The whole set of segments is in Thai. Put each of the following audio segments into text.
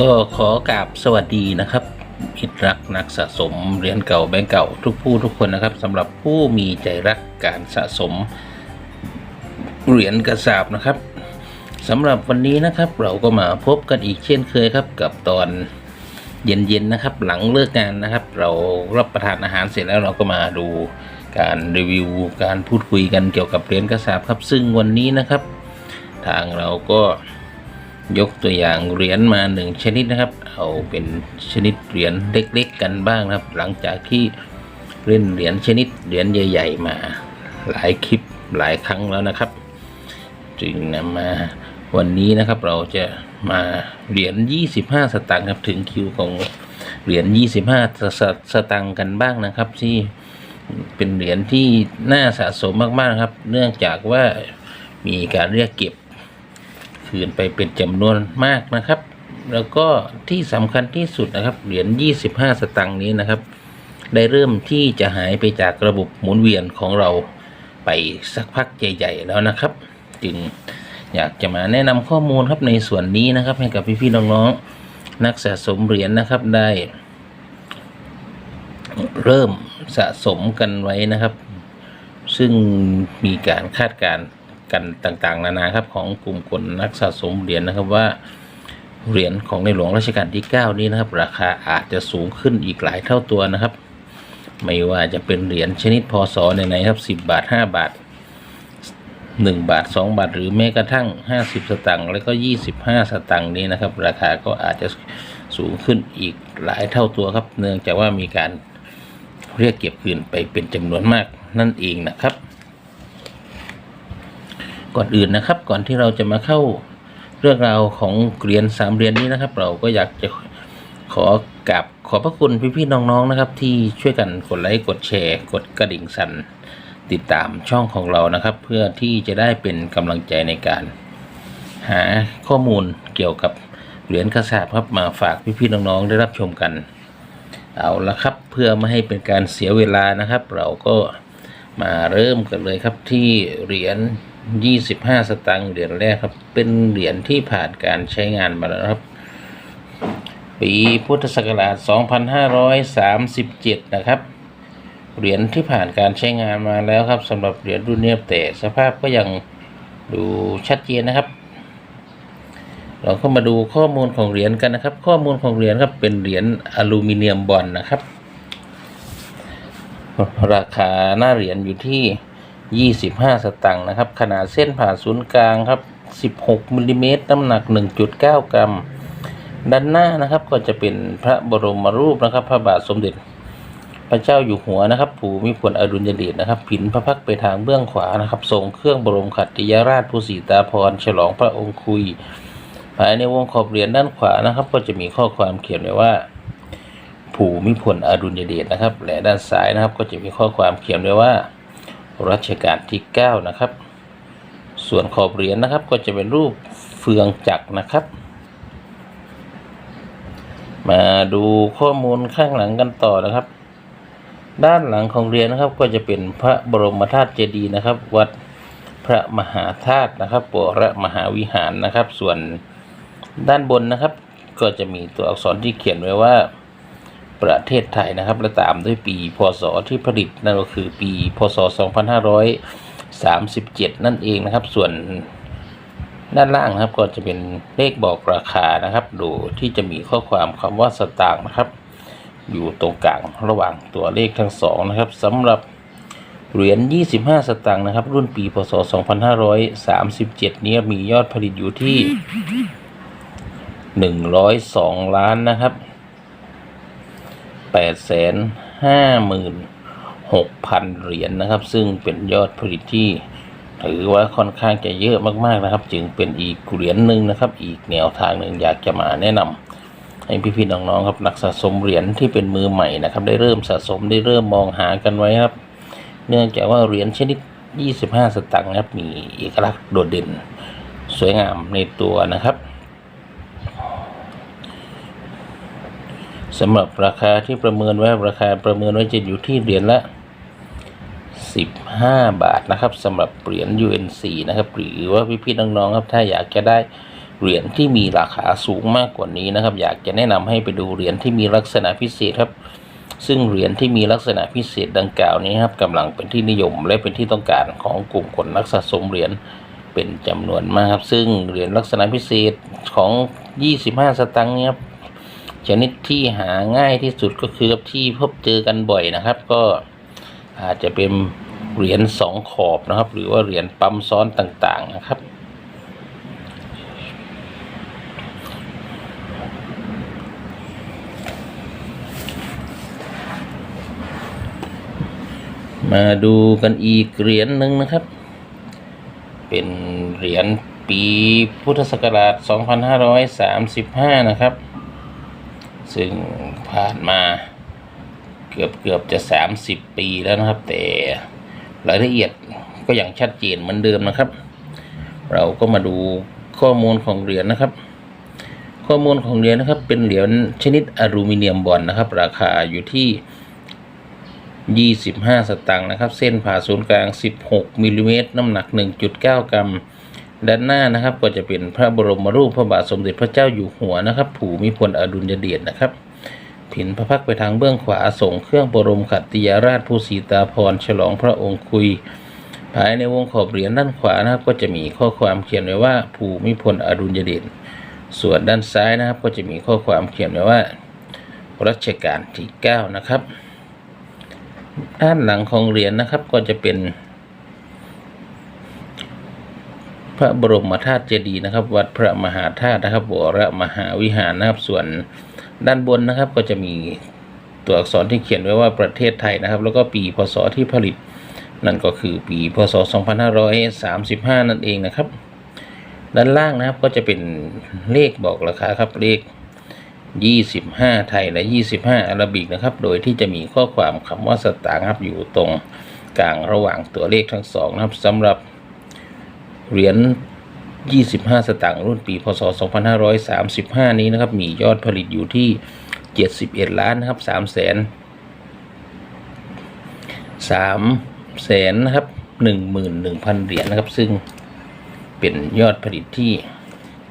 ก็ขอกราบสวัสดีนะครับมิตรรักนักสะสมเหรียญเก่าแบงก์เก่าทุกผู้ทุกคนนะครับสำหรับผู้มีใจรักการสะสมเหรียญกระสาบนะครับสำหรับวันนี้นะครับ เราก็มาพบกันอีกเช่นเคยครับ กับตอนเย็นๆนะครับ หลังเลิกงานนะครับ เรารับประทานอาหารเสร็จแล้วเราก็มาดูการรีวิวการพูดคุยกันเกี่ยวกับเหรียญกระสาบครับ ซึ่งวันนี้นะครับ ทางเราก็ ยกตัวอย่างเหรียญมาหนึ่งชนิดนะครับ เอาเป็นชนิดเหรียญเล็กๆกันบ้างนะครับ หลังจากที่เล่นเหรียญชนิดเหรียญใหญ่ ๆ มาหลายคลิปหลายครั้งแล้วนะครับ จึงนำมาวันนี้นะครับเราจะมาเหรียญ 25 สตางค์ครับถึงคิวของเหรียญ 25 สสสตางค์กันบ้างนะครับ ที่เป็นเหรียญที่น่าสะสมมากๆครับ เนื่องจากว่ามีการเรียกเก็บ คืนไปเป็นจำนวนมากนะครับ แล้วก็ที่สำคัญที่สุดนะครับ เหรียญ 25 สตังค์นี้นะครับ ได้เริ่มที่จะหายไปจากระบบหมุนเวียนของเราไปสักพักใหญ่ๆแล้วนะครับ จึงอยากจะมาแนะนำข้อมูลครับในส่วนนี้นะครับ ให้กับพี่ๆน้องๆนักสะสมเหรียญนะครับได้ เริ่มสะสมกันไว้นะครับ ซึ่งมีการคาดการณ์ กันต่างๆ นานาครับของกลุ่มคนนักสะสมเหรียญนะครับว่าเหรียญของในหลวงรัชกาลที่ 9 นี้นะครับ ราคาอาจจะสูงขึ้นอีกหลายเท่าตัวนะครับ ไม่ว่าจะเป็นเหรียญชนิดพศไหนๆครับ 10 บาท 5 บาท 1 บาท 2 บาท หรือแม้กระทั่ง 50 สตางค์แล้วก็ 25 สตางค์นี้นะครับ ราคาก็อาจจะสูงขึ้นอีกหลายเท่าตัวครับ เนื่องจากว่ามีการเรียกเก็บคืนไปเป็นจำนวนมากนั่นเองนะครับ ก่อนอื่นนะครับ ก่อนที่เราจะมาเข้าเรื่องราวของเหรียญสามเหรียญนี้นะครับ เราก็อยากจะขอกราบขอบพระคุณพี่ๆน้องๆนะครับ ที่ช่วยกันกดไลค์กดแชร์ กดกระดิ่งสั่นติดตามช่องของเรานะครับ เพื่อที่จะได้เป็นกำลังใจในการ หาข้อมูลเกี่ยวกับเหรียญกระสาบครับมาฝากพี่ๆน้องๆได้รับชมกัน เอาละครับเพื่อไม่ให้เป็นการเสียเวลานะครับ เราก็มาเริ่มกันเลยครับที่เหรียญ 25 สตางค์เหรียญแรกครับ เป็นเหรียญที่ผ่านการใช้งานมาแล้วครับ ปีพุทธศักราช 2537 นะครับ เหรียญที่ผ่านการใช้งานมาแล้วครับสำหรับเหรียญรุ่นนี้แต่สภาพก็ยังดูชัดเจนนะครับ เราเข้ามาดูข้อมูลของเหรียญกันนะครับ ข้อมูลของเหรียญครับเป็นเหรียญอลูมิเนียมบอลนะครับ ราคาหน้าเหรียญอยู่ที่ 25 สตังค์นะครับ ขนาดเส้นผ่าศูนย์กลางครับ 16มิลลิเมตรน้ำหนัก 1.9 กรัม ด้านหน้านะครับก็จะเป็นพระบรมรูปนะครับ พระบาทสมเด็จ พระเจ้าอยู่หัวนะครับภูมิพลอดุลยเดชนะครับ ผินพระพักตร์ไปทางเบื้องขวานะครับทรงเครื่องบรมขัตติยราชภูสีตาพรฉลองพระองค์คุย ภายในวงขอบเหรียญด้านขวานะครับ ก็จะมีข้อความเขียนไว้ว่าภูมิพลอดุลยเดชนะครับ และด้านซ้ายนะครับ ก็จะมีข้อความเขียนไว้ว่า รัชกาลที่9นะครับ ส่วนขอบเหรียญนะครับก็จะเป็นรูปเฟืองจักรนะครับ มาดูข้อมูลข้างหลังกันต่อนะครับ ด้านหลังของเหรียญนะครับก็จะเป็นพระบรมธาตุเจดีย์นะครับ วัดพระมหาธาตุนะครับปวรมหาวิหารนะครับ ส่วนด้านบนนะครับ ก็จะมีตัวอักษรที่เขียนไว้ว่า ประเทศไทยนะครับ และตามด้วยปีพศที่ผลิตนั่นก็คือปีพศ 2537 นั่นเองนะครับ ส่วนด้านล่างนะครับก็จะเป็นเลขบอกราคานะครับ ดูที่จะมีข้อความคำว่าสตางค์นะครับ อยู่ตรงกลางระหว่างตัวเลขทั้งสองนะครับสำหรับเหรียญ 25 สตางค์นะครับ รุ่นปี พศ 2537 นี้มียอดผลิตอยู่ที่ 102 ล้านนะครับ แปดแสนห้าหมื่นหกพันเหรียญนะครับ ซึ่งเป็นยอดผลิตที่ถือว่าค่อนข้างจะเยอะมากๆนะครับ จึงเป็นอีกเหรียญหนึ่งนะครับ อีกแนวทางหนึ่งอยากจะมาแนะนำให้พี่ๆน้องๆครับนักสะสมเหรียญที่เป็นมือใหม่นะครับ ได้เริ่มสะสมได้เริ่มมองหากันไว้ครับ เนื่องจากว่าเหรียญชนิด 25 สตางค์ครับมีเอกลักษณ์โดดเด่น สวยงามในตัวนะครับ สำหรับราคาที่ประเมินไว้ราคาประเมินไว้จะอยู่ที่เหรียญละ 15 บาทนะครับสำหรับเหรียญ UNC นะครับหรือว่าพี่ๆน้องๆครับถ้าอยากจะได้เหรียญที่มีราคาสูงมากกว่านี้นะครับ อยากจะแนะนำให้ไปดูเหรียญที่มีลักษณะพิเศษครับ ซึ่งเหรียญที่มีลักษณะพิเศษดังกล่าวนี้ครับกำลังเป็นที่นิยมและเป็นที่ต้องการของกลุ่มคนนักสะสมเหรียญเป็นจำนวนมากครับ ซึ่งเหรียญลักษณะพิเศษของ 25 สตังค์นี่ยครับ ชนิดที่หาง่ายที่สุดก็คือที่พบเจอกันบ่อยนะครับ ก็อาจจะเป็นเหรียญสองขอบนะครับ หรือว่าเหรียญปั๊มซ้อนต่างๆนะครับมาดูกันอีกเหรียญหนึ่งนะครับ เป็นเหรียญปีพุทธศักราช 2535 นะครับ ซึ่งผ่านมาเกือบเกือบจะ 30 ปีแล้วนะครับ แต่รายละเอียดก็ยังชัดเจนเหมือนเดิมนะครับ เราก็มาดูข้อมูลของเหรียญนะครับ ข้อมูลของเหรียญนะครับ เป็นเหรียญชนิดอลูมิเนียมบอลนะครับ ราคาอยู่ที่ 25 สตางค์นะครับ เส้นผ่าศูนย์กลาง 16มิลลิเมตรน้ำหนัก 1.9 กรัม ด้านหน้านะครับก็จะเป็นพระบรมรูปพระบาทสมเด็จพระเจ้าอยู่หัวนะครับผูมิพลอดุลยเดชนะครับ ผินพระพักตร์ไปทางเบื้องขวาส่งเครื่องบรมขัตติยราชผู้สีตาพรฉลองพระองค์คุย ภายในวงขอบเหรียญด้านขวานะครับก็จะมีข้อความเขียนไว้ว่าภูมิพลอดุลยเดชส่วนด้านซ้ายนะครับก็จะมีข้อความเขียนไว้ว่ารัชกาลที่ 9 นะครับ ด้านหลังของเหรียญนะครับก็จะเป็น พระบรมธาตุเจดีย์นะครับ วัดพระมหาธาตุนะครับวรมหาวิหารนะครับ ส่วนด้านบนนะครับก็จะมีตัวอักษรที่เขียนไว้ว่าประเทศไทยนะครับ แล้วก็ปีพศที่ผลิต นั่นก็คือปีพศ 2535 นั่นเองนะครับ ด้านล่างนะครับก็จะเป็นเลขบอกราคาครับเลข 25 ไทยและ 25อาราบิกนะครับ โดยที่จะมีข้อความคำว่าสตางค์ครับอยู่ตรงกลางระหว่างตัวเลขทั้งสองนะครับสำหรับ เหรียญ 25 สตางค์รุ่นปีพศ 2535 นี้นะครับ มียอดผลิตอยู่ที่ 71 ล้านนะครับ3แสน3แสนนะครับ 11,000 เหรียญนะครับ ซึ่งเป็นยอดผลิตที่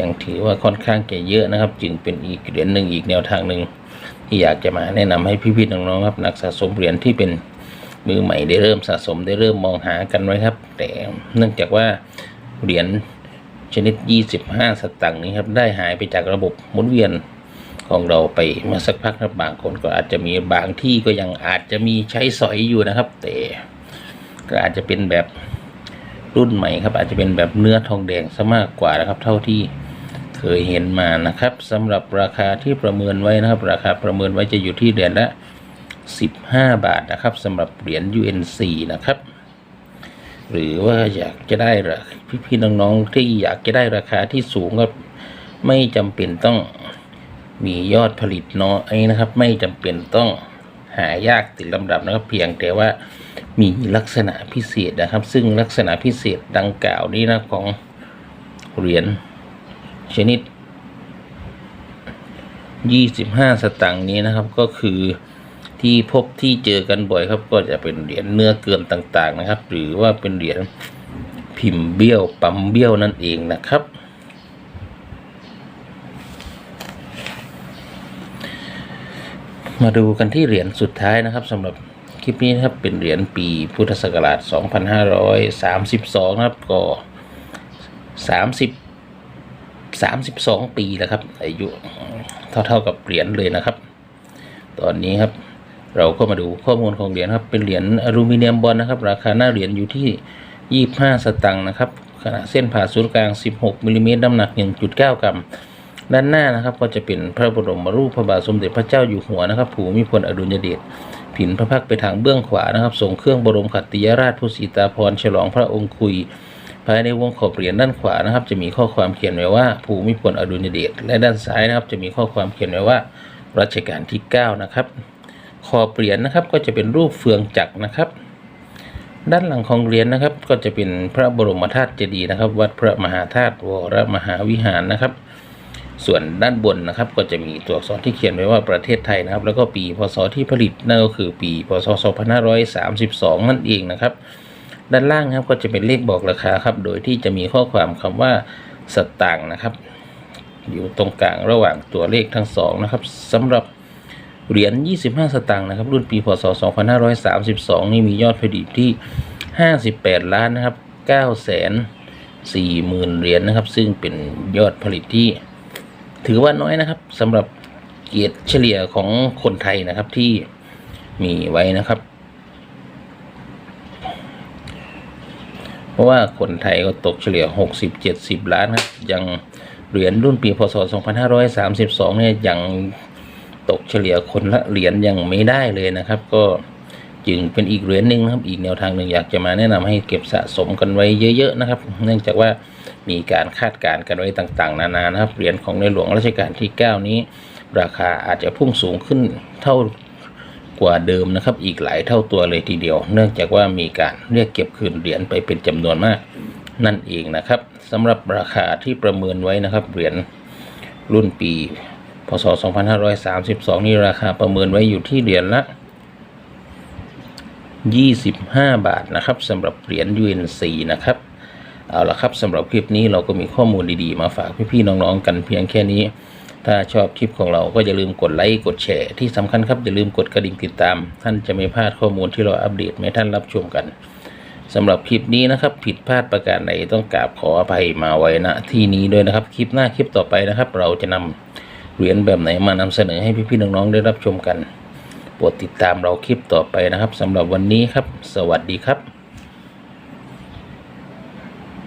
ยังถือว่าค่อนข้างจะเยอะนะครับ จึงเป็นอีกเหรียญหนึ่งอีกแนวทางหนึ่งที่อยากจะมาแนะนำให้พี่ๆน้องๆครับนักสะสมเหรียญที่เป็นมือใหม่ได้เริ่มสะสมได้เริ่มมองหากันไว้ครับ แต่เนื่องจากว่า เหรียญชนิด 25 สตังค์นี้ครับได้หายไปจากระบบหมุนเวียนของเราไปมาสักพักครับางคนก็อาจจะมีบางที่ก็ยังอาจจะมีใช้สอยอยู่นะครับ แต่ก็อาจจะเป็นแบบรุ่นใหม่ครับ อาจจะเป็นแบบเนื้อทองแดงซะมากกว่านะครับ เท่าที่เคยเห็นมานะครับสำหรับราคาที่ประเมินไว้นะครับ ราคาประเมินไว้จะอยู่ที่เหรียญละ 15 บาทนะครับสำหรับเหรียญ UNC นะครับ หรือว่าอยากจะได้ราพี่ๆน้องๆที่อยากจะได้ราคาที่สูงก็ไม่จำเป็นต้องมียอดผลิตน้อยนะครับ ไม่จำเป็นต้องหายากติดลำดับนะครับเพียงแต่ว่ามีลักษณะพิเศษนะครับ ซึ่งลักษณะพิเศษดังกล่าวนี้นะของเหรียญชนิด 25 สตังค์นี้นะครับก็คือ ที่พบที่เจอกันบ่อยครับ ก็จะเป็นเหรียญเนื้อเกินต่างๆนะครับ หรือว่าเป็นเหรียญพิมพ์เบี้ยวปั๊มเบี้ยวนั่นเองนะครับ มาดูกันที่เหรียญสุดท้ายนะครับสำหรับคลิปนี้นะครับเป็นเหรียญปีพุทธศักราช 2532 นะครับก็ 30 32 ปีแล้วครับ อายุเท่าๆกับเหรียญเลยนะครับ ตอนนี้ครับ เราก็มาดูข้อมูลของเหรียญครับ เป็นเหรียญอลูมิเนียมบอลนะครับ ราคาหน้าเหรียญอยู่ที่ 25 สตังค์นะครับ ขนาดเส้นผ่าศูนย์กลาง 16มิลลิเมตรน้ำหนัก 1.9 กรัม ด้านหน้านะครับก็จะเป็นพระบรมรูปพระบาทสมเด็จพระเจ้าอยู่หัวนะครับ ภูมิพลอดุลยเดช ผินพระพักตร์ไปทางเบื้องขวานะครับส่งเครื่องบรมขัตติยราชผู้สีตาพรฉลองพระองค์คุย ภายในวงขอบเหรียญด้านขวานะครับ จะมีข้อความเขียนไว้ว่า ภูมิพลอดุลยเดช และด้านซ้ายนะครับจะมีข้อความเขียนไว้ว่ารัชกาลที่ 9 นะครับ ขอบเหรียญนะครับ ก็จะเป็นรูปเฟืองจักรนะครับ ด้านหลังของเหรียญนะครับ ก็จะเป็นพระบรมธาตุเจดีย์นะครับ วัดพระมหาธาตุวรมหาวิหารนะครับ ส่วนด้านบนนะครับ ก็จะมีตัวอักษรที่เขียนไว้ว่าประเทศไทยนะครับ แล้วก็ปีพศที่ผลิตนั่นก็คือปีพศ 2532 นั่นเองนะครับ ด้านล่างครับก็จะเป็นเลขบอกราคาครับ โดยที่จะมีข้อความคำว่าสตางค์นะครับ อยู่ตรงกลางระหว่างตัวเลขทั้งสองนะครับสำหรับ เหรียญ 25 สตางค์นะครับ รุ่นปีพศ 2532 นี่มียอดผลิตที่ 58 ล้านนะครับ9แสน4หมื่นเหรียญนะครับ ซึ่งเป็นยอดผลิตที่ ถือว่าน้อยนะครับสำหรับเกียรติเฉลี่ยของคนไทยนะครับที่มีไว้นะครับ เพราะว่าคนไทยก็ตกเฉลี่ย 60-70 ล้านครับยังเหรียญรุ่นปีพศ 2532 เนี่ยยัง ตกเฉลี่ยคนละเหรียญยังไม่ได้เลยนะครับ ก็จึงเป็นอีกเหรียญหนึ่งนะครับ อีกแนวทางหนึ่งอยากจะมาแนะนำให้เก็บสะสมกันไว้เยอะ ๆ นะครับ เนื่องจากว่ามีการคาดการณ์กันไว้ต่างๆ นานานะครับเหรียญของในหลวงรัชกาลที่ 9 นี้ ราคาอาจจะพุ่งสูงขึ้นเท่ากว่าเดิมนะครับ อีกหลายเท่าตัวเลยทีเดียว เนื่องจากว่ามีการเรียกเก็บคืนเหรียญไปเป็นจำนวนมากนั่นเองนะครับสำหรับราคาที่ประเมินไว้นะครับเหรียญรุ่นปี พศ 2532 นี่ราคาประเมินไว้อยู่ที่เหรียญละ 25 บาทนะครับสำหรับเหรียญ UNC นะครับ เอาละครับสำหรับคลิปนี้เราก็มีข้อมูลดีๆ มาฝากพี่ๆน้องๆกันเพียงแค่นี้ ถ้าชอบคลิปของเราก็อย่าลืมกดไลค์กดแชร์ที่สำคัญครับอย่าลืมกดกระดิ่งติดตาม ท่านจะไม่พลาดข้อมูลที่เราอัปเดตให้ท่านรับชมกันสำหรับคลิปนี้นะครับ ผิดพลาดประการใดต้องกราบขออภัยมาไว้ณที่นี้ด้วยนะครับ คลิปหน้าคลิปต่อไปนะครับ เราจะนำ เหรียญแบบไหนมานำเสนอให้พี่ๆน้องๆได้รับชมกันโปรดติดตามเราคลิปต่อไปนะครับสำหรับวันนี้ครับ สวัสดีครับ